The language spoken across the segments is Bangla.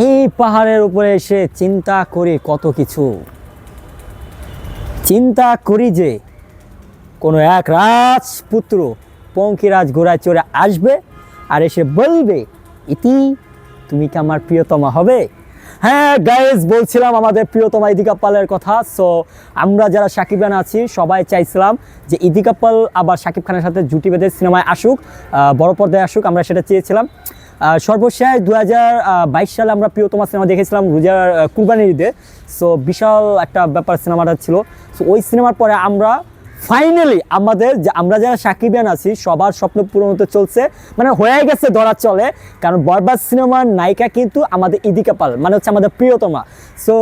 এই পাহাড়ের উপরে এসে চিন্তা করি কত কিছু। চিন্তা করি যে কোনো এক রাজপুত্র পঙ্কিরাজ ঘোড়ায় চড়ে আসবে আর এসে বলবে, ইতি, তুমি কি আমার প্রিয়তমা হবে? হ্যাঁ গাইজ বলছিলাম আমাদের প্রিয়তমা ইদিকা পালের কথা। সো আমরা যারা সাকিব খান আছি, সবাই চাইছিলাম যে ইদিকা পাল আবার সাকিব খানের সাথে জুটি বেঁধে সিনেমায় আসুক বড় পর্দায় আসুক, আমরা সেটা চেয়েছিলাম। সর্বশেষ দু হাজার বাইশ সালে আমরা প্রিয়তমা সিনেমা দেখেছিলাম রোজার কুরবানির ঈদে। সো বিশাল একটা ব্যাপার সিনেমাটা ছিল। সো ওই সিনেমার পরে আমরা ফাইনালি আমাদের আমরা যারা সাকিবিয়ান আছি, সবার স্বপ্ন পূরণ হতে চলছে। মানে হয়ে গেছে ধরা চলে, কারণ বরবাদ সিনেমার নায়িকা কিন্তু আমাদের ইদিকা পাল মানে হচ্ছে আমাদের প্রিয়তমা। সো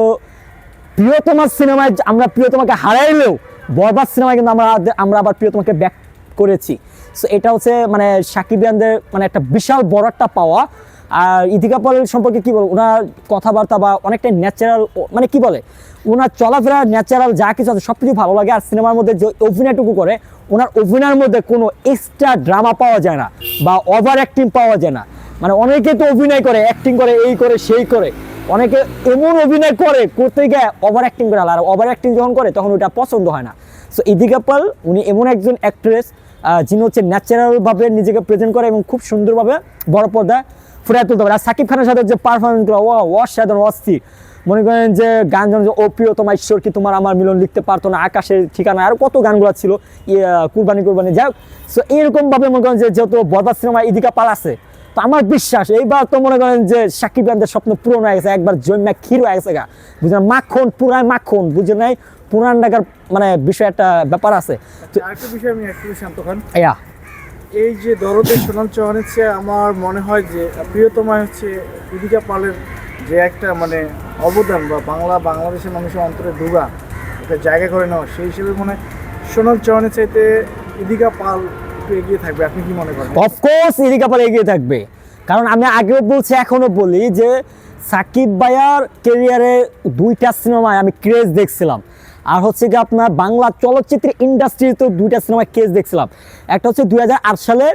প্রিয়তমা সিনেমায় আমরা প্রিয়তমাকে হারাইলেও বরবাদ সিনেমায় কিন্তু আমরা আমরা আবার প্রিয়তমাকে ব্যাক করেছি। সো এটা হচ্ছে মানে সাকিবিয়ানদের মানে একটা বিশাল বড় একটা পাওয়া। আর ইদিকা পল সম্পর্কে কি বলব ওনার কথাবার্তা বা অনেকটাই ন্যাচারাল মানে কি বলে? ওনার চলাফেরা ন্যাচারাল যা কিছু আছে সব কিছু ভালো লাগে। আর সিনেমার মধ্যে যে অভিনয়টুকু করে, ওনার অভিনয়ের মধ্যে কোনো এক্সট্রা ড্রামা পাওয়া যায় না বা ওভার অ্যাক্টিং পাওয়া যায় না। মানে অনেকে তো অভিনয় করে অ্যাক্টিং করে, এই করে, সেই করে। অনেকে এমন অভিনয় করে, করতে গিয়ে ওভার অ্যাক্টিং করে, আর ওভার অ্যাক্টিং যখন করে, তখন ওটা পছন্দ হয় না। সো ইদিকা পাল উনি এমন একজন অ্যাক্ট্রেস যিনি হচ্ছে ন্যাচারালভাবে নিজেকে প্রেজেন্ট করে এবং খুব সুন্দরভাবে বড় পর্দায় ফুটিয়ে তুলতে পারে। আর সাকিব খানের সাথে যে পারফরমেন্সগুলো ও অসাধারণ, অস্থির। মনে করেন যে গান যেমন যে, ও প্রিয়, তোমার ঈশ্বর কি তোমার আমার মিলন লিখতে পারতো না? আকাশের ঠিকানা আর কত গানগুলো ছিল কুরবানি কুরবানি। যাই হোক সো এইরকমভাবে মনে করেন যে, যেহেতু বরবাদ সিনেমা ইদিকা পাল আছে, তো আমার বিশ্বাস, এইবার তো মনে করেন যে সাকিব খানদের স্বপ্ন পূরণ হয়ে গেছে, একবার জন্মা ক্ষীর হয়ে গেছে গা। বুঝলেন? মাখন, পুরায় মাখন বুঝে নাই পুরান ঢাকার মানে বিষয় একটা ব্যাপার আছে। তো আরেকটা বিষয় আমি একটু শান্ত খান ইয়া। এই যে দরদের সোনাল চৌহানের চেয়ে আমার মনে হয় যে প্রিয়তমা হচ্ছে ইদিকা পালের যে একটা মানে অবদান বা বাংলা বাংলাদেশের মানুষের অন্তরে ডুবা একটা জায়গা করে নেওয়া সেই হিসেবে মনে হয় সোনাল চৌহানের চাইতে ইদিকা পাল একটু এগিয়ে থাকবে। আপনি কি মনে করেন? অফকোর্স ইদিকা পাল এগিয়ে থাকবে। কারণ আমি আগেও বলছি এখনও বলি যে সাকিব ভাইয়ার কেরিয়ারে দুইটা সিনেমায় আমি ক্রেজ দেখছিলাম। আর হচ্ছে কি আপনার বাংলা চলচ্চিত্র ইন্ডাস্ট্রিতেও দুইটা সিনেমা ক্রেজ দেখছিলাম। একটা হচ্ছে দুই সালের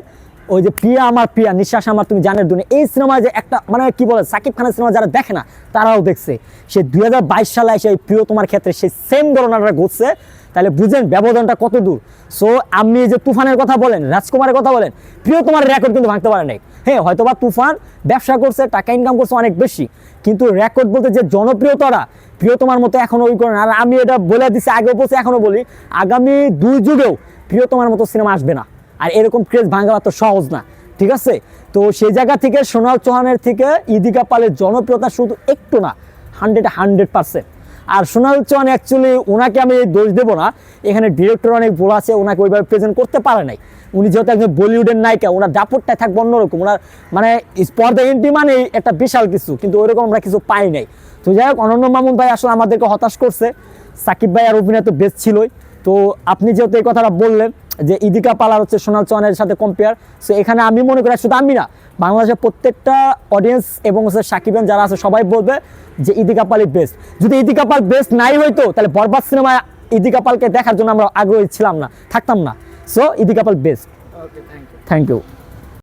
ওই যে প্রিয়া আমার প্রিয়া নিঃশ্বাস আমার, তুমি জানের দুনিয়া। এই সিনেমায় যে একটা মানে কি বলে, সাকিব খানের সিনেমা যারা দেখে না, তারাও দেখছে। সে দুই হাজার বাইশ সালে এসে এই প্রিয় তোমার ক্ষেত্রে সেই সেম ঘটনাটা ঘটছে। তাহলে বুঝেন, ব্যবধানটা কত দূর। সো আপনি যে তুফানের কথা বলেন, রাজকুমারের কথা বলেন, প্রিয় তোমার রেকর্ড কিন্তু ভাঙতে পারে নাই। হ্যাঁ হয়তো বা তুফান ব্যবসা করছে, টাকা ইনকাম করছে অনেক বেশি। কিন্তু রেকর্ড বলতে যে জনপ্রিয়তারা, প্রিয়তমার মতো এখনও ওই করে না আর আমি এটা বলে দিচ্ছি আগেও বলছি, এখনও বলি, আগামী দুই যুগেও প্রিয়তমার মতো সিনেমা আসবে না। আর এরকম ক্রেজ ভাঙা তো সহজ না, ঠিক আছে? তো সেই জায়গা থেকে, সোনাল চৌহানের থেকে ইদিকা পালের জনপ্রিয়তা শুধু একটু না হান্ড্রেড হান্ড্রেড পার্সেন্ট আর সোনাল চৌহান অ্যাকচুয়ালি ওনাকে আমি দোষ দেবো না। এখানে ডিরেক্টর অনেক ভুল আছে ওনাকে ওইভাবে প্রেজেন্ট করতে পারে নাই। উনি যেহেতু একজন বলিউডের নায়িকা ওনার দাপটটাই থাকবে অন্যরকম। ওনার মানে স্পর্ধা এন্ট্রি মানে একটা বিশাল কিছু, কিন্তু ওইরকম আমরা কিছু পাই নাই। তো যাই হোক, অনন্য মামুন ভাই আসলে আমাদেরকে হতাশ করছে। সাকিব ভাই আর অভিনয় তো বেশ ছিলই। তো আপনি যেহেতু এই কথাটা বললেন যে ইদিকা পালার হচ্ছে সোনাল চৌহানের সাথে কম্পেয়ার সো এখানে আমি মনে করি শুধু আমি না বাংলাদেশের প্রত্যেকটা অডিয়েন্স এবং হচ্ছে সাকিবেন যারা আছে সবাই বলবে যে ইদিকা পালই বেস্ট যদি ইদিকা পাল বেস্ট নাই হইতো তাহলে বরবাদ সিনেমায় ইদিকা পালকে দেখার জন্য আমরা আগ্রহী ছিলাম না থাকতাম না। So Idika Pal best okay thank you thank you